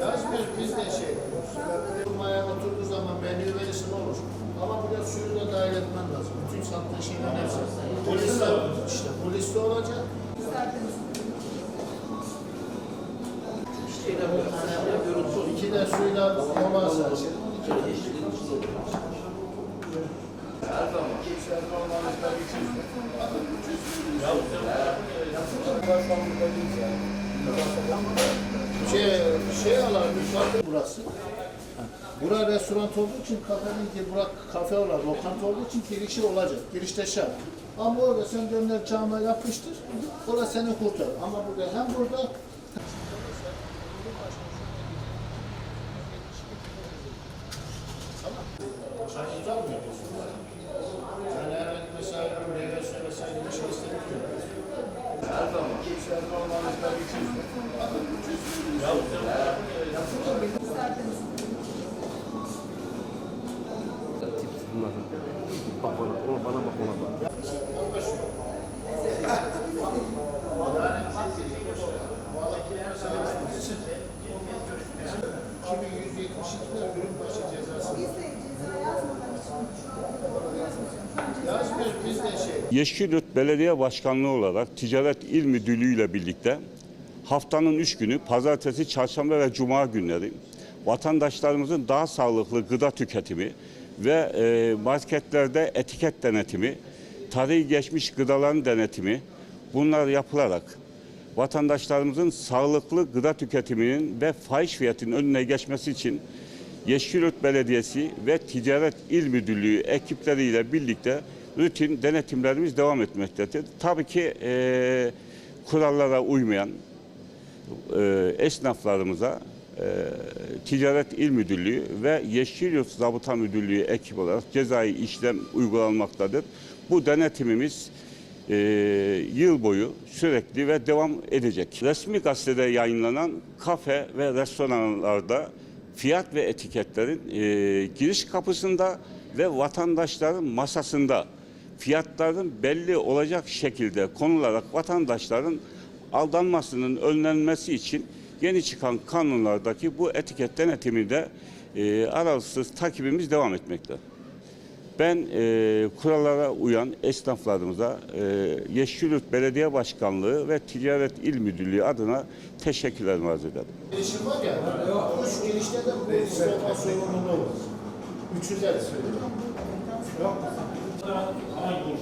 Yazmıyoruz biz de şey Kurmaya oturduğu zaman menü ve isim olur. Ama buraya suyu da dahil etmen lazım. Bütün sattığı şeyler hepsi. Bu liste, işte bu liste olacak. İki de suyla olmaz her şey. İki de yeşilin su olur. Her zaman. Her zaman. Her zaman şey alan yukarıda burası. Bura restoran olduğu için kafenin ki bura kafe olan lokanta olduğu için girişi olacak. Girişte şart. Ama orada sen döner cama yapıştır. Orası seni kurtar. Ama burada hem burada Sen? Bir şey Bak bana, ona, bana bak ona bak. Kimi 172'de ürün başı cezası. Biz de ceza yazmadan için Yazmıyoruz biz de şey. Yeşilyurt Belediye Başkanlığı olarak Ticaret İl Müdürlüğü ile birlikte haftanın üç günü pazartesi, çarşamba ve cuma günleri vatandaşlarımızın daha sağlıklı gıda tüketimi ve e, marketlerde etiket denetimi, tarihi geçmiş gıdaların denetimi bunlar yapılarak vatandaşlarımızın sağlıklı gıda tüketiminin ve fahiş fiyatının önüne geçmesi için Yeşilyurt Belediyesi ve Ticaret İl Müdürlüğü ekipleriyle birlikte rutin denetimlerimiz devam etmektedir. Tabii ki e, kurallara uymayan e, esnaflarımıza e, Ticaret İl Müdürlüğü ve Yeşilyurt Zabıta Müdürlüğü ekip olarak cezai işlem uygulanmaktadır. Bu denetimimiz e, yıl boyu sürekli ve devam edecek. Resmi gazetede yayınlanan kafe ve restoranlarda fiyat ve etiketlerin e, giriş kapısında ve vatandaşların masasında fiyatların belli olacak şekilde konularak vatandaşların aldanmasının önlenmesi için yeni çıkan kanunlardaki bu etiket denetiminde e, aralıksız takibimiz devam etmekte. Ben e, kurallara uyan esnaflarımıza e, Yeşilyurt Belediye Başkanlığı ve Ticaret İl Müdürlüğü adına teşekkürlerimi arz ederim. Girişim var ya, üç girişte de polis olma sorumluluğu var. Üçünde de söylüyorum da aday olur.